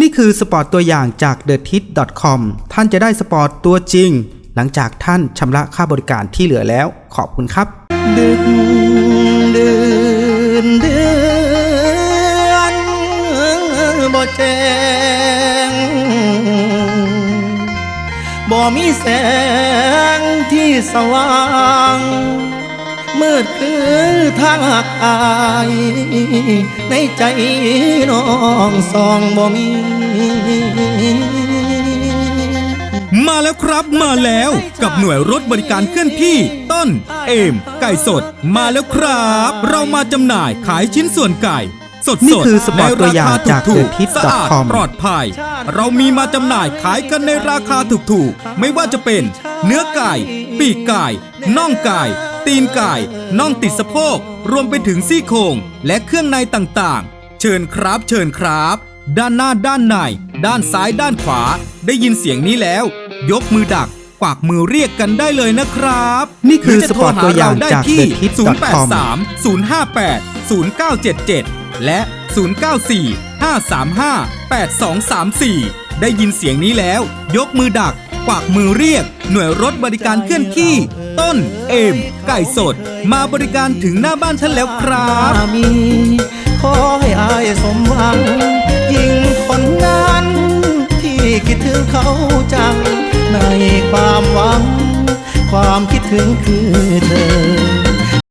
นี่คือสปอร์ตตัวอย่างจาก t h e t i t c o m ท่านจะได้สปอร์ตตัวจริง หลังจากท่านชำระค่าบริการที่เหลือแล้ว ขอบคุณครับดึกดื่นเดือนบ่แจ้งบ่มีแสงที่สว่าง มืดคือทางหักอาย ในใจน้องสองบ่มีมาแล้วครับมาแล้วกับหน่วยรถบริการเคลื่อนที่ต้น เอม ไก่สด มาแล้วครับ เรามาจำหน่ายขายชิ้นส่วนไก่ สดนี่สดคือสปอร์ตตัวอย่างในรคจากถูก TheTip.com ๆสะอาดปลอดภัย เรามีมาจำหน่ายขายกันในราคาถูกๆ ไม่ว่าจะเป็น เนื้อไก่ ปีกไก่น่องไก่ ตีนไก่น่องติดสะโพก รวมไปถึงซี่โครงและเครื่องในต่างๆ เชิญครับเชิญครับ ด้านหน้าด้านใน ด้านซ้ายด้านขวา ได้ยินเสียงนี้แล้ว ยกมือดักกวักมือเรียกกันได้เลยนะครับ นี่คือหจะโทรหสปอร์ตตัวอย่างเรได้จากที่ TheTip.com 083 058 0977 และ 094 535 8234 ได้ยินเสียงนี้แล้ว ยกมือดัก กวักมือเรียก หน่วยรถบริการเคลื่อนที่ ต้น เอม ไก่สด มาบริการถึงหน้าบ้านท่านแล้วครับสามีขอให้อายสมหวัง ยิ่งคนนั้นที่คิดถึงเขาจัง ในความหวัง ความคิดถึงคือเธอ